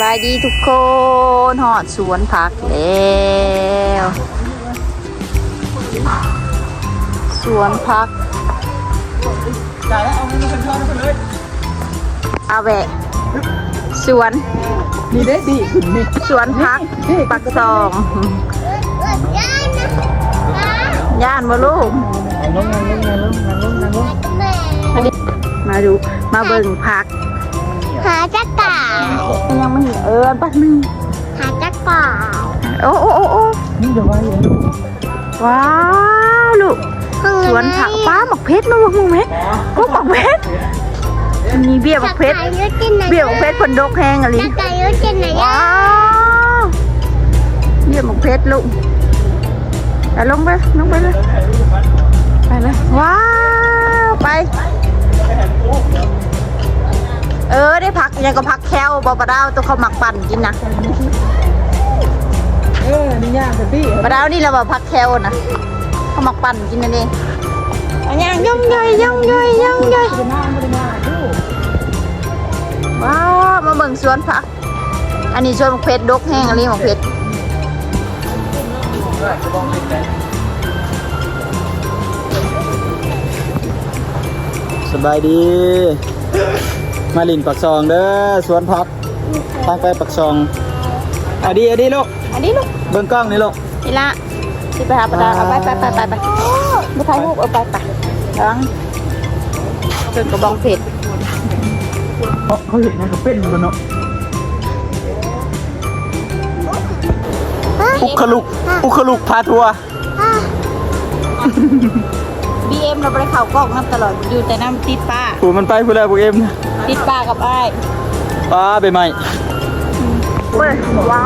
บายดีทุกคนหอดสวนผักแล้วสวนผักจ่ายแล้วเอาเงินมาเป็นทอนไปเลยอาแวะสวนนี่ได้ดีขึ้นนี่สวนผักปักซองย่านมาลูกเอาลงนั่งลงนั่งลงนั่งลงนั่งลงมาดูมาเบิ่งผัก หาจักรก่ายังไม่เห็นเออแป๊บนึงหาจักรก่าโอ้โอ้โอ้โอ้นี่จะไว้เลยว้าวลูกสวนผักป้าหมกเพชรมาหมกเพชรก็หมกเพชรมีเบี้ยหมกเพชรเบี้ยหมกเพชรพนดกแห้งอะไรจักรก่ายุจินไหนว้าวเบี้ยหมกเพชรลูกแต่ลงไปลงไปเลยไปเลยว้าวไป เออได้พักยังก็พักแควบอปลาดาวตัวเขาหมักปั่นกินนะเออนี่ย่างสิพี่ปลาดาวนี่เราแบบพักแควนะเขาหมักปั่นกินนั่นเองอันยังย่องย่อยย่องย่อยย่องย่อยจะมาไม่ได้มาดูว้าวมาเบิ่งสวนผัก อันนี้สวนหมกเพชรดกแห้งอันนี้หมกเพชรสบายดี มาลินปักซองเด้อสวนพักทางไปปักซองเอาดีเอาดีลูกอันนี้ลูกเบิ่งกล้องนี่ลูกนี่ละที่ไปหาปลาดาวเอาไปไปไปไปไปไม่ถ่ายรูปเอาไปไประวังเกินกระบองเพชรเขาเขาเห็นนะเขาเป็นบนเนาะอุคลุกอุคลุกพาทัวร์ บีเอ็มเราไปเข่ากล้องน้ำตลอดอยู่แต่น้ำติดป้าผูมันไปพูดแล้วพวกเอ็มนะ ติดป้ากับไอ้ายป้าไปใหม่เว้ยว้า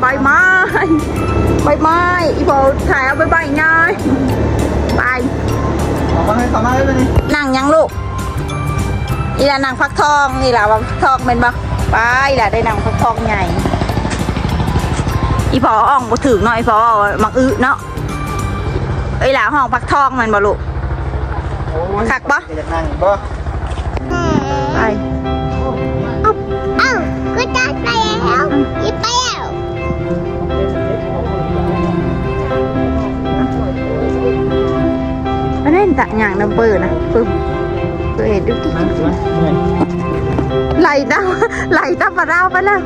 ใบไม้ใบไม้อีพอถ่ายเอาใบใบง่ายไปออกมาให้ต่อมาได้ไหมนี่นั่งยังลูกอีหล่ะนั่งพักทองนี่ล่ะว่าพักทองเป็นปะไปอีหล่ะได้นั่งพักทองใหญ่อีพออ่องบ่ถึงเนาะอีพอมักอึเนาะเอ้ยหล่ะห้องพักทองแมันบ่ลูกคักปะอยากนั่งบ่ ไปเอ้าก็จะไปแล้วยิบไปแล้วอันนี้ตะอย่างน้ำเปิดนะปึ้มเปิดดูดินั่งสิเหนื่อยไหลตามไหลตามปลาดาวไปแล้ว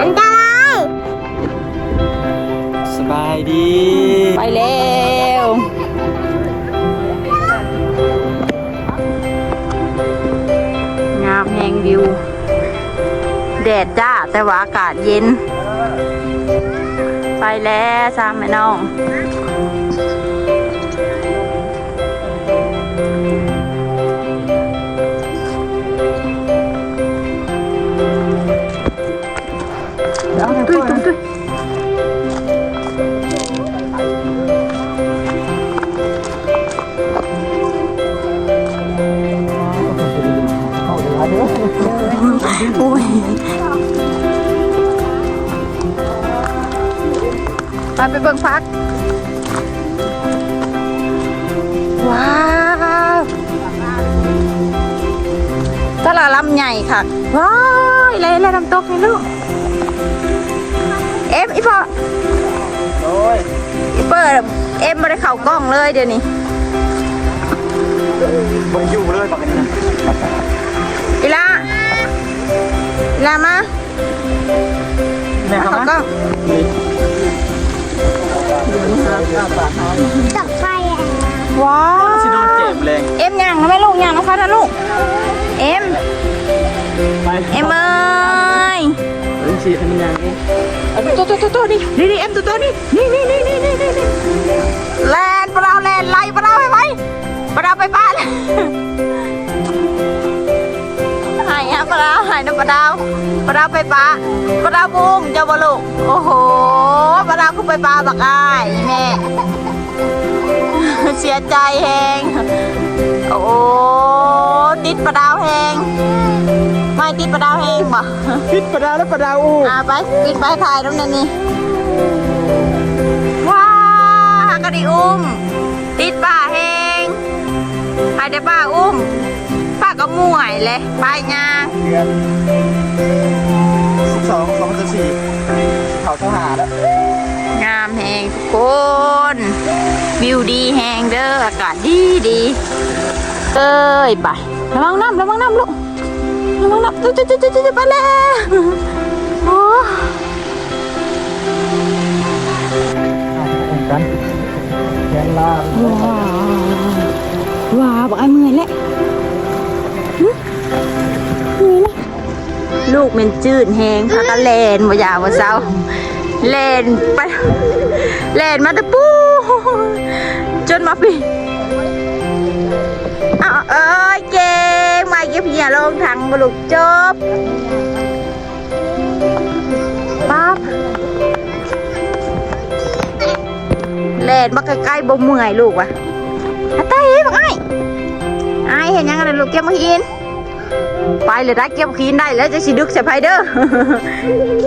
อันตรายสบายดี แดดจ้า แต่ว่าอากาศเย็น ไปแล้วสามแม่น้อง ไปไปเบิ่งพัก ว้าวตลาดลำใหญ่ค่ะ ว้ายเลยเลยน้ำตกนี่ลูก เอ็มอีพอโอ้ยอีเปิดเอ็มไม่ได้เข่ากล้องเลยเดี๋ยวนี้บ่อยู่เลยปกตินะอีลาอี ลามามาเขาก็จับไฟอะว้าวเจ็บยเอ็มยังนม่ลูกยังนะคะนะลูก เอ็ม เอ็มเอ้ยมันฉีดมันยังนี่ตัวตัวตัวนี่นี่นี่เอ็มตัวตัวนี่นี่นี่นี่นี่นี่นี่แลนเปล่าแลนไล่เปล่า อะปลาหายน้ำปลาดาวปลาดาวไปป้าปลาดาวบุ้มเจ้าบลูกโอ้โหปลาดาวขึ้นไปป้าบักอ้ายแม่เสียใจแหงโอ้ติดปลาดาวแหงไม่ติดปลาดาวแหงบ่พิษประดาแล้วประดาอูอ่าไปปิดไปถ่ายตรงนั้นนี่ว้ากระดิอุ้ม ติดป่าแหงไอ้ได้ป้าอุ้มป้าก็ม่วยเลยไปยาง เดือนสิบสองสองพันสี่เขาเท่าหาแล้วงามแหงทุกคน วิวดีแหงเด้ออากาศดีดีเอ้ยไประวังน้ำระวังน้ำลูกระวังน้ำจุ๊จุ๊จุ๊จุ๊จุ๊ไปแล้วโอ้ มันจืดแหงพากันแลนบ่ยาวบ่เศร้าแลนไปแลนมาตะปูจนมาปีเอาเอ้ยเก่งมาเก็บเหียลงถังบลุกจบปั๊บแลนมาใกล้ๆบ่เมื่อยลูกวะอาตาเฮ้ยบอกไอ้ไอ้เห็นยังไงลูกเก็บมาหิน ไปเลยได้เก็บขีนได้แล้วจะสิดึกใส่ไพเด้อ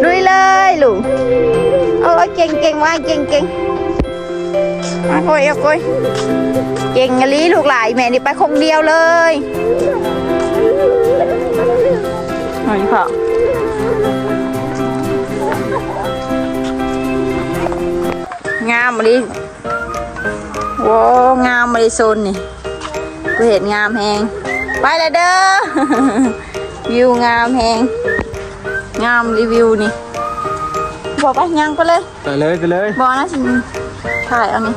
ลุยเลยลูกโอ้ยเก่งเก่งว่าเก่งเก่งเอาโอยเอาโอยเก่งอลีลูกหลายแม่นี่ไปคงเดียวเลยหน่อยพ่องามอะลีว้งามอะลีโซนนี่กูเห็นงามแฮง ไปเลยเด้อ วิวงามแหงงามรีวิวนี่บอกไปยังไปเลยไปเลยไปเลยบอกนะฉันถ่ายเอานี่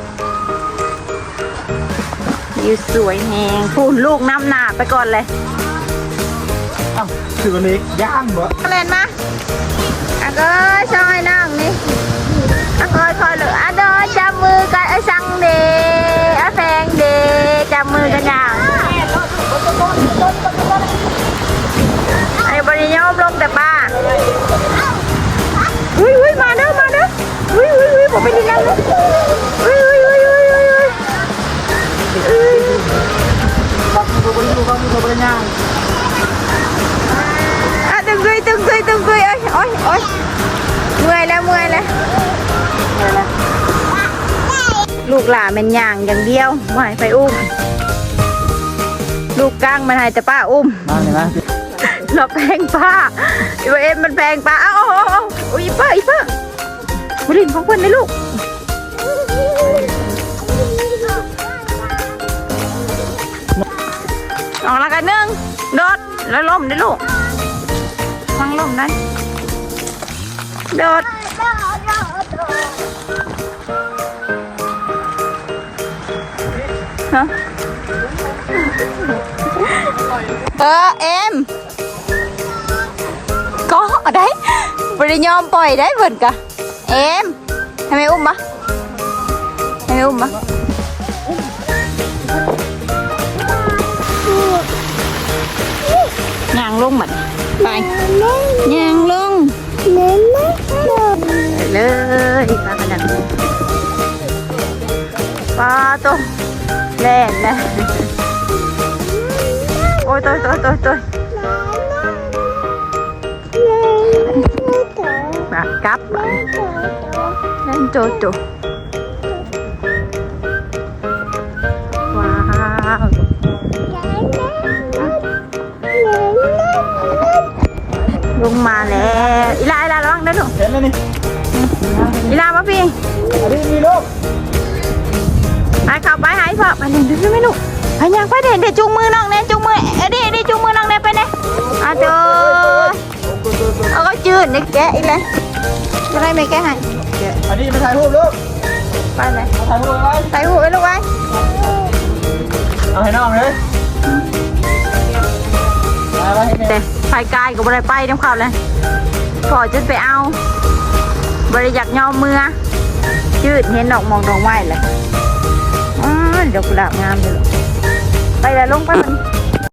วิวสวยแหงพูนลูกน้ำหนาไปก่อนเลยอ้าวคือวันนี้ย่างบ่เล่นมา กหลานเป็นย่างอย่างเดียวไม่ให้ไปอุ้ม ลูกกลางมันให้แต่ป้าอุ้ม มาเลยนะเราแพงป้าอีเอ็มมันแพงป้า เอ้าเอาเอาอุ้ยป้าอีป้าบรินของเพื่อนเลยลูก ออกแล้วกันหนึ่งโดดแล้วล้มได้ลูกฟังล้มได้โดด hả? Ờ em. Có ở đấy. Vừa đi nhom bòi đấy vần cả. Em. Hai mẹ ôm mà hai mẹ ôm mà. Ngàn luôn. Mình bài nha lên nè ôi tôi tôi tôi tôi bà cắp bạn lên trôi trôi wow ลงมาแล้วอีลาอีลาระวังนะลูกเห็นแล้วนี่อีลามาพี่อันนี้มีลูก ไปเด่นดูไหมลูกไปยังไปเด่นเดี๋ยวจุงมือน้องเนี่ยจุงมือเอ้ยดิดิจุงมือน้องเนี่ยไปเนี่ยอะเจอเอาก็จืดเนี่ยแกะอีกเลยจะได้ไม่แกะให้แกะอันนี้มาถ่ายรูปลูกไปเลยมาถ่ายรูปไว้ใส่หูไว้ลูกไว้เอาให้น้องเลยมาไว้ให้แม่แต่ไฟกายกับบริไปน้ำข้าวเลยพอจะไปเอาบริอยากยอมมือจืดเห็นดอกมองดอกไม้เลยอ๋อ ดอกกุหลาบงามเลยไปแล้วลงไปมัน